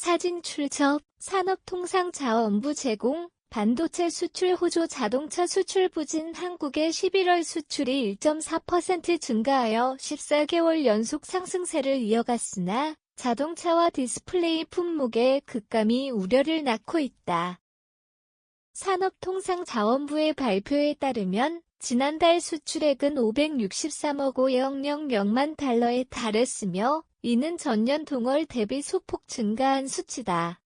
사진 출처, 산업통상자원부 제공, 반도체 수출 호조 자동차 수출 부진 한국의 11월 수출이 1.4% 증가하여 14개월 연속 상승세를 이어갔으나 자동차와 디스플레이 품목의 급감이 우려를 낳고 있다. 산업통상자원부의 발표에 따르면 지난달 수출액은 563억 500만 달러에 달했으며 이는 전년 동월 대비 소폭 증가한 수치다.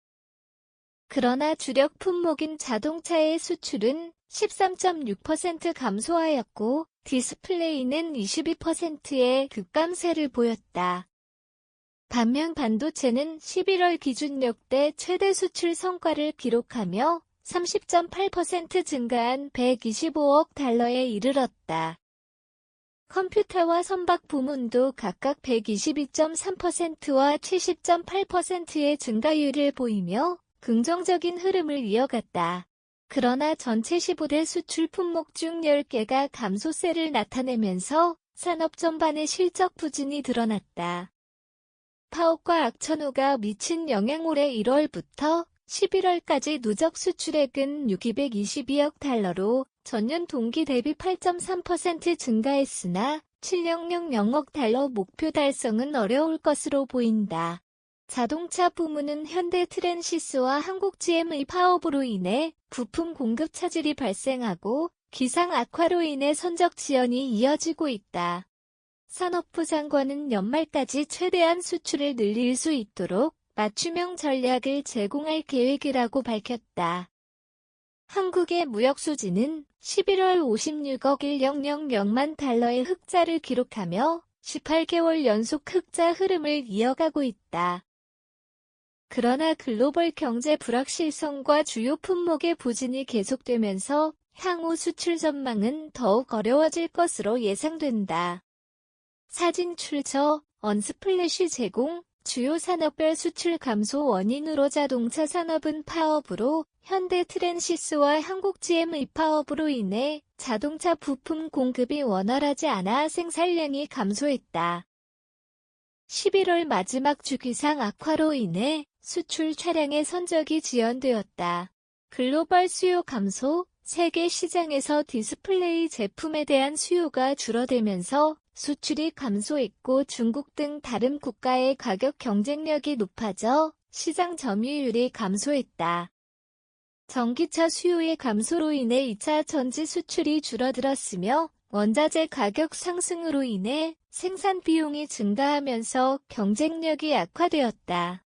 그러나 주력 품목인 자동차의 수출은 13.6% 감소하였고 디스플레이는 22%의 급감세를 보였다. 반면 반도체는 11월 기준 역대 최대 수출 성과를 기록하며 30.8% 증가한 125억 달러에 이르렀다. 컴퓨터와 선박 부문도 각각 122.3%와 70.8%의 증가율을 보이며 긍정적인 흐름을 이어갔다. 그러나 전체 15대 수출 품목 중 10개가 감소세를 나타내면서 산업 전반의 실적 부진이 드러났다. 파업과 악천후가 미친 영향 올해 1월부터 11월까지 누적 수출액은 6,222억 달러로 전년 동기 대비 8.3% 증가했으나 700억 달러 목표 달성은 어려울 것으로 보인다. 자동차 부문은 현대 트랜시스와 한국 GM의 파업으로 인해 부품 공급 차질이 발생하고 기상 악화로 인해 선적 지연이 이어지고 있다. 산업부 장관은 연말까지 최대한 수출을 늘릴 수 있도록 맞춤형 전략을 제공할 계획이라고 밝혔다. 한국의 무역 수지는 11월 56억 100만 달러의 흑자를 기록하며 18개월 연속 흑자 흐름을 이어가고 있다. 그러나 글로벌 경제 불확실성과 주요 품목의 부진이 계속되면서 향후 수출 전망은 더욱 어려워질 것으로 예상된다. 사진 출처, 언스플래시 제공, 주요 산업별 수출 감소 원인으로 자동차 산업은 파업으로 현대 트랜시스와 한국 GM의 파업으로 인해 자동차 부품 공급이 원활하지 않아 생산량이 감소했다. 11월 마지막 주기상 악화로 인해 수출 차량의 선적이 지연되었다. 글로벌 수요 감소, 세계 시장에서 디스플레이 제품에 대한 수요가 줄어들면서 수출이 감소했고 중국 등 다른 국가의 가격 경쟁력이 높아져 시장 점유율이 감소했다. 전기차 수요의 감소로 인해 2차 전지 수출이 줄어들었으며 원자재 가격 상승으로 인해 생산 비용이 증가하면서 경쟁력이 악화되었다.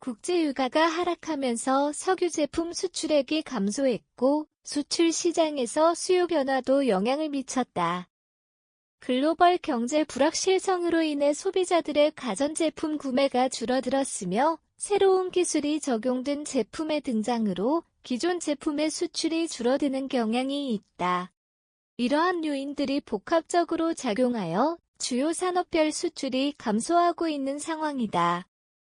국제 유가가 하락하면서 석유 제품 수출액이 감소했고 수출 시장에서 수요 변화도 영향을 미쳤다. 글로벌 경제 불확실성으로 인해 소비자들의 가전제품 구매가 줄어들었으며 새로운 기술이 적용된 제품의 등장으로 기존 제품의 수출이 줄어드는 경향이 있다. 이러한 요인들이 복합적으로 작용하여 주요 산업별 수출이 감소하고 있는 상황이다.